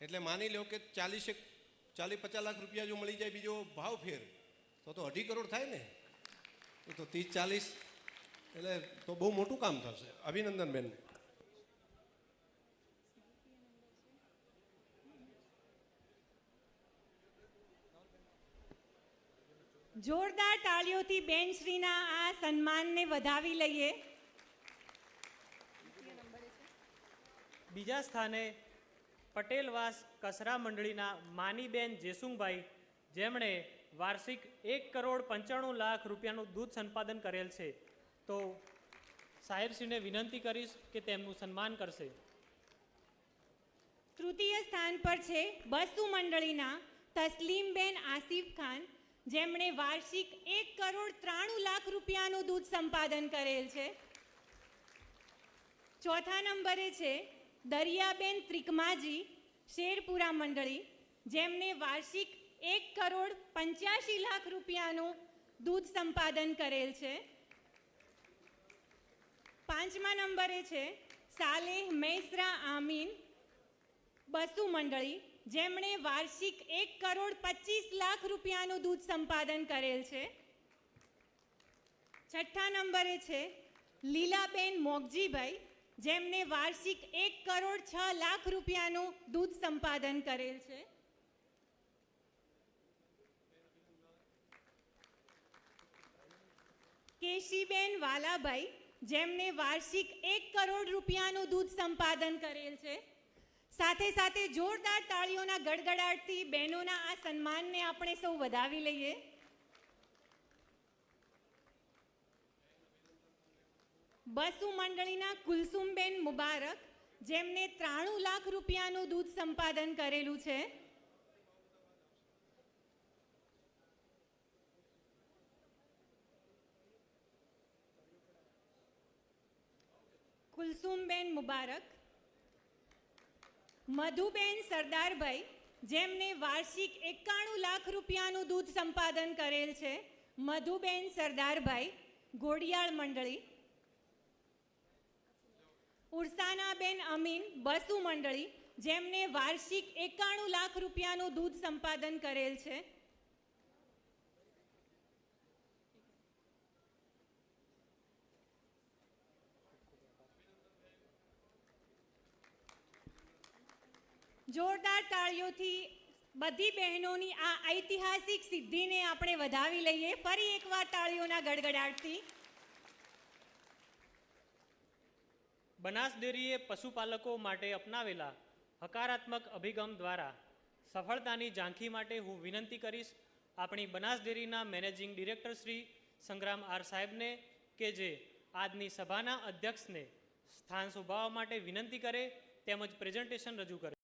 એટલે માની લો કે ચાલીસ ચાલીસ પચાસ લાખ રૂપિયા જો મળી જાય બીજો ભાવ ફેર તો તો અઢી કરોડ થાય ને. એ તો ત્રીસ ચાલીસ એટલે તો બહુ મોટું કામ થશે. અભિનંદન બેનને. જોરદાર તાળીઓથી બેનશ્રીના આ સન્માનને વધાવી લઈએ. બીજા સ્થાને પટેલવાસ કસરા મંડળીના માનીબેન જેસુંગભાઈ, જેમણે વાર્ષિક એક કરોડ પંચાણું લાખ રૂપિયાનું દૂધ સંપાદન કરેલ છે. તો સાહેબશ્રીને વિનંતી કરીશ કે તેમનું સન્માન કરશે. તૃતીય સ્થાન પર છે બસુ મંડળીના તસ્લીમબેન આસિફ ખાન, જેમણે વાર્ષિક એક કરોડ ત્રાણું લાખ રૂપિયાનું દૂધ સંપાદન કરેલ છે. ચોથા નંબરે છે દરિયાબેન ત્રિકમાજી, શેરપુરા મંડળી, જેમને વાર્ષિક એક કરોડ પંચ્યાસી લાખ રૂપિયાનું દૂધ સંપાદન કરેલ છે. પાંચમા નંબરે છે સાલેહ મૈસરા આમીન બસુ મંડળી, જેમણે વાર્ષિક એક કરોડ પચીસ લાખ રૂપિયાનું દૂધ સંપાદન કરેલ છે. છઠ્ઠા નંબરે છે લીલાબેન મોગજીભાઈ જેમને વાર્ષિક એક કરોડ છ લાખ રૂપિયાનું દૂધ સંપાદન કરેલ છે. કેશીબેન વાલાભાઈ, જેમને વાર્ષિક એક કરોડ રૂપિયાનું દૂધ સંપાદન કરેલ છે. સાથે સાથે જોરદાર તાળીઓના ગડગડાટથી બહેનોના આ સન્માનને આપણે સૌ વધાવી લઈએ. બસુ મંડળીના કુલસુમબેન મુબારક, જેમને ત્રાણું લાખ રૂપિયાનું દૂધ સંપાદન કરેલું છે. કુલસુમબેન મુબારક, મધુબેન સરદારભાઈ, જેમને વાર્ષિક એકાણું લાખ રૂપિયાનું દૂધ સંપાદન કરેલ છે. મધુબેન સરદારભાઈ, ઘોડિયાળ મંડળી ઉર્સાનાબેન અમીન બસુ મંડળી, જેમને વાર્ષિક એકાણું લાખ રૂપિયાનું દૂધ સંપાદન કરેલ છે. જોરદાર તાળીઓથી બધી બહેનોની આ ઐતિહાસિક સિદ્ધિને આપણે વધાવી લઈએ. ફરી એકવાર તાળીઓના ગડગડાટથી. બનાસ ડેરીએ પશુપાલકો માટે અપનાવેલા હકારાત્મક અભિગમ દ્વારા સફળતાની ઝાંખી માટે હું વિનંતી કરીશ આપણી બનાસ ડેરીના મેનેજિંગ ડિરેક્ટર શ્રી સંગ્રામ આર સાહેબને કે જે આજની સભાના અધ્યક્ષને સ્થાન શોભાવવા માટે વિનંતી કરે તેમજ પ્રેઝન્ટેશન રજૂ કરે.